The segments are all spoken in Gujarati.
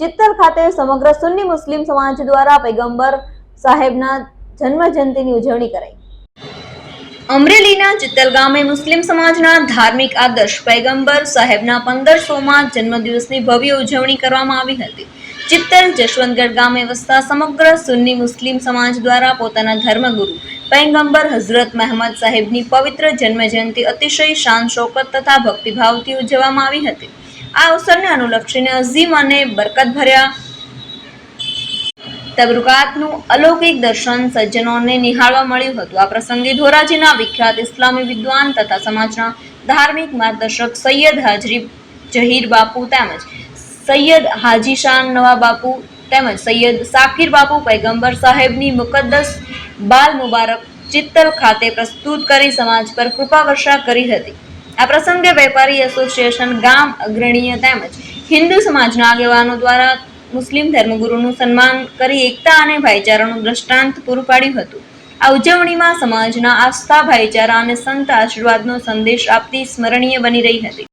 ચિત્તલ ખાતે સમગ્ર સુન્ની મુસ્લિમ સમાજ દ્વારા પૈગંબર સાહેબના જન્મ જયંતિની ઉજવણી કરાઈ. અમરેલીના ચિત્તલ ગામે મુસ્લિમ સમાજના ધાર્મિક આદર્શ પૈગંબર સાહેબના પંદરસોમાં જન્મદિવસની ભવ્ય ઉજવણી કરવામાં આવી હતી. ચિત્તલ જશવંતગઢ ગામે વસતા સમગ્ર સુન્ની મુસ્લિમ સમાજ દ્વારા પોતાના ધર્મગુરુ પૈગંબર હઝરત મહેમદ સાહેબની પવિત્ર જન્મજયંતિ અતિશય શાન, શોકત તથા ભક્તિભાવથી ઉજવવામાં આવી હતી. આ અવસરને અનુલક્ષીને અઝીમ અને બરકત ભર્યા તબરુકાતનું અલૌકિક દર્શન સજ્જનોને નિહાળવા મળ્યું હતું. આ પ્રસંગે ધોરાજીના વિખ્યાત ઇસ્લામી વિદ્વાન તથા સમાજના ધાર્મિક માર્ગદર્શક સૈયદ હાજરી જહીર બાપુ તેમજ સૈયદ હાજી શાન નવા બાપુ તેમજ સૈયદ સાકિર બાપુ પૈગંબર સાહેબની મુકદ્દસ બાલ મુબારક ચિત્તલ ખાતે પ્રસ્તુત કરી સમાજ પર કૃપા વર્ષા કરી હતી. આ પ્રસંગે વેપારી એસોસિએશન ગામ અગ્રણીય તેમજ હિન્દુ સમાજના આગેવાનો દ્વારા મુસ્લિમ ધર્મગુરુનું સન્માન કરી એકતા અને ભાઈચારાનું દ્રષ્ટાંત પૂરું પાડ્યું હતું. આ ઉજવણીમાં સમાજના આસ્થા, ભાઈચારા અને સંત આશીર્વાદનો સંદેશ આપતી સ્મરણીય બની રહી હતી.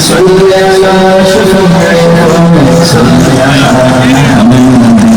صلي على شفيع ربك صلي على محمد